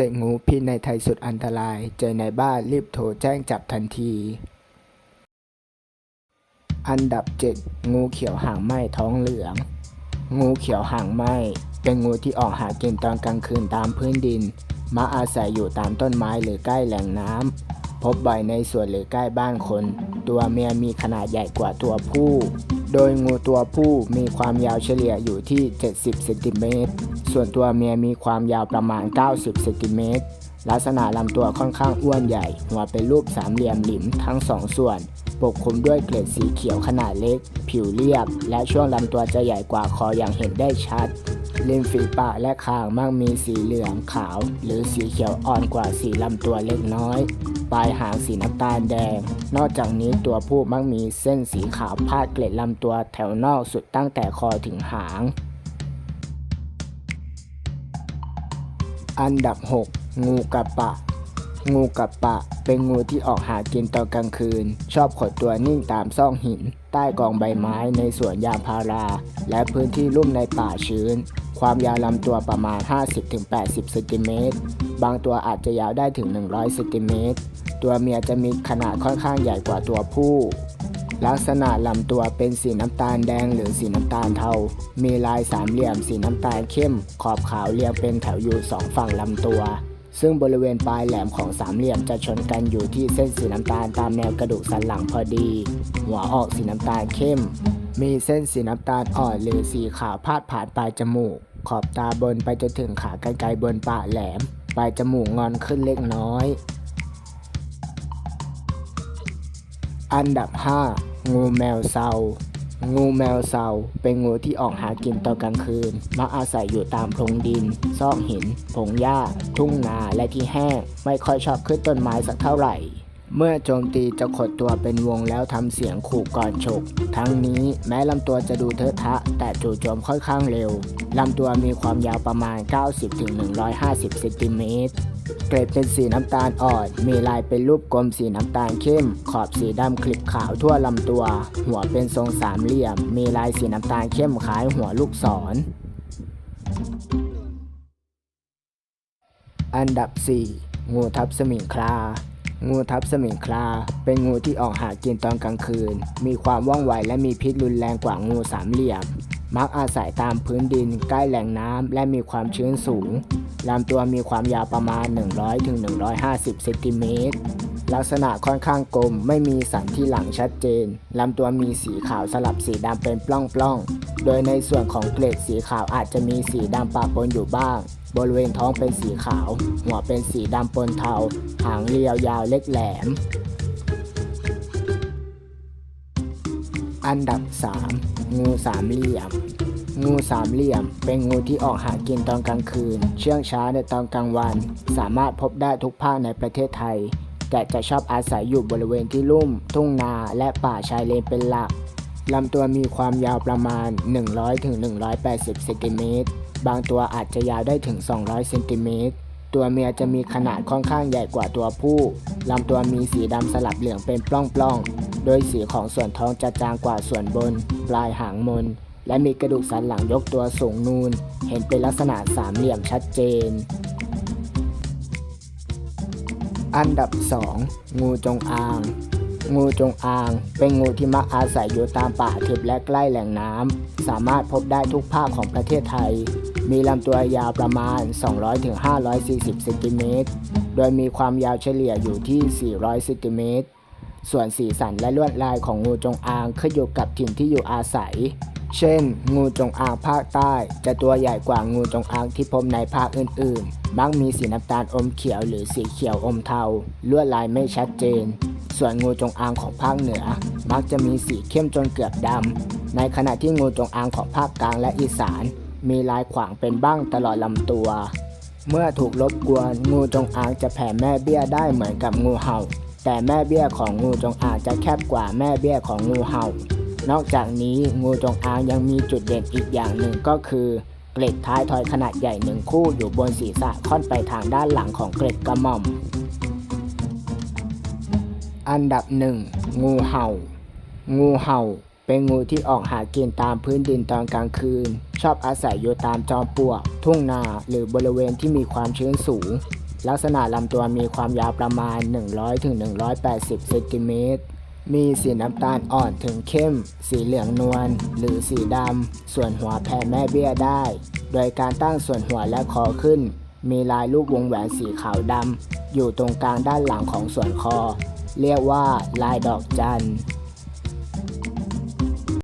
เจองูพิษในไทยสุดอันตราย เจอในบ้านรีบโทรแจ้งจับทันที อันดับ 7 งูเขียวหางไหม้ท้องเหลือง งูเขียวหางไหม้เป็นงูที่ออกหากินตอนกลางคืนตามพื้นดินมักอาศัยอยู่ตามต้นไม้หรือใกล้แหล่งน้ำ พบบ่อยในสวนหรือใกล้บ้านคน ตัวเมียมีขนาดใหญ่กว่าตัวผู้ โดยงูตัวผู้มีความยาวเฉลี่ยอยู่ที่ 70เซนติเมตร ส่วนตัวเมียมีความยาวประมาณ 90เซนติเมตร ลักษณะลำตัวค่อนข้างอ้วนใหญ่ หัวเป็นรูปสามเหลี่ยมหลิมทั้งสองส่วน ปกคลุมด้วยเกล็ดสีเขียวขนาดเล็ก ผิวเรียบ และช่วงลำตัวจะใหญ่กว่าคออย่างเห็นได้ชัดริมฝีปากและคางมักมีสีเหลืองขาว หรือสีเขียวอ่อนกว่าสีลำตัวเล็กน้อย ปลายหางสีน้ำตาลแดง นอกจากนี้ตัวผู้มักมีเส้นสีขาวพาดเกล็ดลำตัวแถวนอกสุดตั้งแต่คอถึงหาง อันดับ 6 งูกระปะ งูกระปะ เป็นงูที่ออกหากินตอนกลางคืน ชอบขดตัวนิ่งตามซอกหิน ใต้กองใบไม้ในสวนยางพารา และพื้นที่ลุ่มในป่าชื้น ความยาวลำตัวประมาณ 50-80เซนติเมตร บางตัวอาจจะยาวได้ถึง 100เซนติเมตร ตัวเมียจะมีขนาดค่อนข้างใหญ่กว่าตัวผู้ ลักษณะลำตัวเป็นสีน้ำตาลแดงหรือสีน้ำตาลเทา มีลายสามเหลี่ยมสีน้ำตาลเข้ม ขอบขาวเรียงเป็นแถวอยู่สองฝั่งลำตัว ซึ่งบริเวณปลายแหลมของสามเหลี่ยมจะชนกันอยู่ที่เส้นสีน้ำตาลตามแนวกระดูกสันหลังพอดี หัวออกสีน้ำตาลเข้ม มีเส้นสีน้ำตาลอ่อนหรือสีขาวพาดผ่านปลายจมูก ขอบตาบนไปจนถึงขากรรไกรบนปากแหลม ปลายจมูกงอนขึ้นเล็กน้อย อันดับ 5 งูแมวเซา งูแมวเซาเป็นงูที่ออกหากินตอนกลางคืน มักอาศัยอยู่ตามโพรงดิน ซอกหินพงหญ้า ทุ่งนาและที่แห้ง ไม่ค่อยชอบขึ้นต้นไม้สักเท่าไหร่ เมื่อโจมตีจะขดตัวเป็นวงแล้วทำเสียงขู่ก่อนฉก ทั้งนี้แม้ลำตัวจะดูเทอะทะ แต่จู่โจมค่อนข้างเร็ว ลำตัวมีความยาวประมาณ 90-150เซนติเมตร เกล็ดเป็นสีน้ำตาลอ่อน มีลายเป็นรูปกลมสีน้ำตาลเข้ม ขอบสีดำคลิปขาวทั่วลำตัว หัวเป็นทรงสามเหลี่ยม มีลายสีน้ำตาลเข้มคล้ายหัวลูกศร อันดับ 4 งูทับสมิงคลางูทับสมิงคลา เป็นงูที่ออกหากินตอนกลางคืน มีความว่องไวและมีพิษรุนแรงกว่างูสามเหลี่ยม มักอาศัยตามพื้นดินใกล้แหล่งน้ำและมีความชื้นสูงลำตัวมีความยาวประมาณ 100-150 เซนติเมตร ลักษณะค่อนข้างกลม ไม่มีสันที่หลังชัดเจน ลำตัวมีสีขาวสลับสีดำเป็นปล้องๆ โดยในส่วนของเกล็ดสีขาวอาจจะมีสีดำปะปนอยู่บ้าง บริเวณท้องเป็นสีขาว หัวเป็นสีดำปนเทา หางเรียวยาวเล็กแหลม อันดับ 3 งูสามเหลี่ยม งูสามเหลี่ยม เป็นงูที่ออกหากินตอนกลางคืน เชื่องช้าในตอนกลางวัน สามารถพบได้ทุกภาคในประเทศไทย แต่จะชอบอาศัยอยู่บริเวณที่ลุ่ม ทุ่งนาและป่าชายเลนเป็นหลักลำตัวมีความยาวประมาณ 100-180เซนติเมตรบางตัวอาจจะยาวได้ถึง 200เซนติเมตร ตัวเมียจะมีขนาดค่อนข้างใหญ่กว่าตัวผู้ลำตัวมีสีดำสลับเหลืองเป็นปล้องๆ โดยสีของส่วนท้องจะจางกว่าส่วนบน ปลายหางมน และมีกระดูกสันหลังยกตัวสูงนูน เห็นเป็นลักษณะสามเหลี่ยมชัดเจน อันดับ 2 งูจงอางงูจงอาง เป็นงูที่มักอาศัยอยู่ตามป่าทึบและใกล้แหล่งน้ำ สามารถพบได้ทุกภาคของประเทศไทย มีลำตัวยาวประมาณ 200-540เซนติเมตร โดยมีความยาวเฉลี่ยอยู่ที่ 400เซนติเมตร ส่วนสีสันและลวดลายของงูจงอางขึ้นอยู่กับถิ่นที่อยู่อาศัย เช่น งูจงอางภาคใต้ จะตัวใหญ่กว่างูจงอางที่พบในภาคอื่นๆ มักมีสีน้ำตาลอมเขียวหรือสีเขียวอมเทา ลวดลายไม่ชัดเจน ส่วนงูจงอางของภาคเหนือ มักจะมีสีเข้มจนเกือบดำ ในขณะที่งูจงอางของภาคกลางและอีสาน มีลายขวางเป็นบ้างตลอดลำตัว เมื่อถูกรบกวนงูจงอางจะแผ่แม่เบี้ยได้เหมือนกับงูเห่า แต่แม่เบี้ยของงูจงอางจะแคบกว่าแม่เบี้ยของงูเห่า นอกจากนี้งูจงอางยังมีจุดเด่นอีกอย่างหนึ่งก็คือเกล็ดท้ายทอยขนาดใหญ่หนึ่งคู่อยู่บนศีรษะค่อนไปทางด้านหลังของเกล็ดกระหม่อม อันดับหนึ่งงูเห่า งูเห่า เป็นงูที่ออกหากินตามพื้นดินตอนกลางคืน ชอบอาศัยอยู่ตามจอมปลวก ทุ่งนาหรือบริเวณที่มีความชื้นสูง ลักษณะลำตัวมีความยาวประมาณ 100-180 เซนติเมตรมีสีน้ำตาลอ่อนถึงเข้ม สีเหลืองนวลหรือสีดำ ส่วนหัวแผ่แม่เบี้ยได้ โดยการตั้งส่วนหัวและคอขึ้น มีลายรูปวงแหวนสีขาวดำ อยู่ตรงกลางด้านหลังของส่วนคอ เรียกว่าลายดอกจันทร์